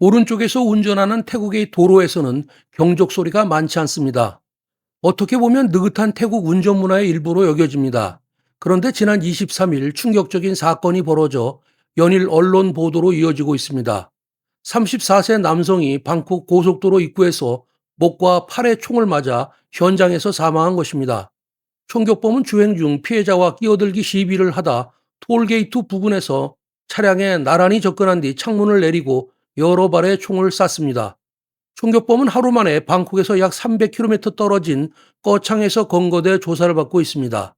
오른쪽에서 운전하는 태국의 도로에서는 경적 소리가 많지 않습니다. 어떻게 보면 느긋한 태국 운전 문화의 일부로 여겨집니다. 그런데 지난 23일 충격적인 사건이 벌어져 연일 언론 보도로 이어지고 있습니다. 34세 남성이 방콕 고속도로 입구에서 목과 팔에 총을 맞아 현장에서 사망한 것입니다. 총격범은 주행 중 피해자와 끼어들기 시비를 하다 톨게이트 부근에서 차량에 나란히 접근한 뒤 창문을 내리고 여러 발의 총을 쐈습니다. 총격범은 하루 만에 방콕에서 약 300km 떨어진 꺼창에서 검거돼 조사를 받고 있습니다.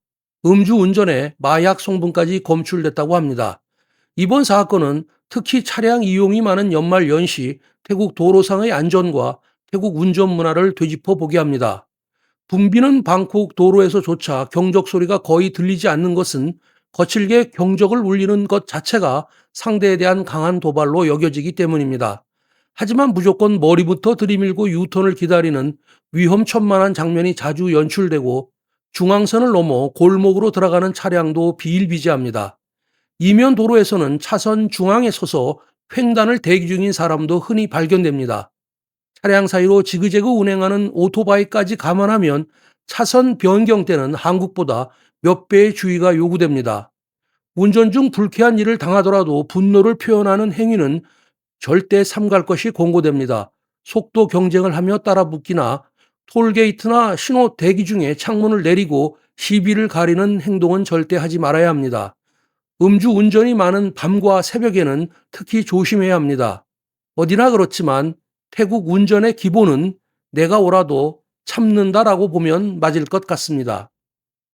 음주 운전에 마약 성분까지 검출됐다고 합니다. 이번 사건은 특히 차량 이용이 많은 연말 연시 태국 도로상의 안전과 태국 운전 문화를 되짚어 보게 합니다. 붐비는 방콕 도로에서조차 경적 소리가 거의 들리지 않는 것은 거칠게 경적을 울리는 것 자체가 상대에 대한 강한 도발로 여겨지기 때문입니다. 하지만 무조건 머리부터 들이밀고 유턴을 기다리는 위험천만한 장면이 자주 연출되고 중앙선을 넘어 골목으로 들어가는 차량도 비일비재합니다. 이면 도로에서는 차선 중앙에 서서 횡단을 대기 중인 사람도 흔히 발견됩니다. 차량 사이로 지그재그 운행하는 오토바이까지 감안하면 차선 변경 때는 한국보다 몇 배의 주의가 요구됩니다. 운전 중 불쾌한 일을 당하더라도 분노를 표현하는 행위는 절대 삼갈 것이 권고됩니다. 속도 경쟁을 하며 따라붙기나 톨게이트나 신호 대기 중에 창문을 내리고 시비를 가리는 행동은 절대 하지 말아야 합니다. 음주 운전이 많은 밤과 새벽에는 특히 조심해야 합니다. 어디나 그렇지만 태국 운전의 기본은 내가 오라도 참는다라고 보면 맞을 것 같습니다.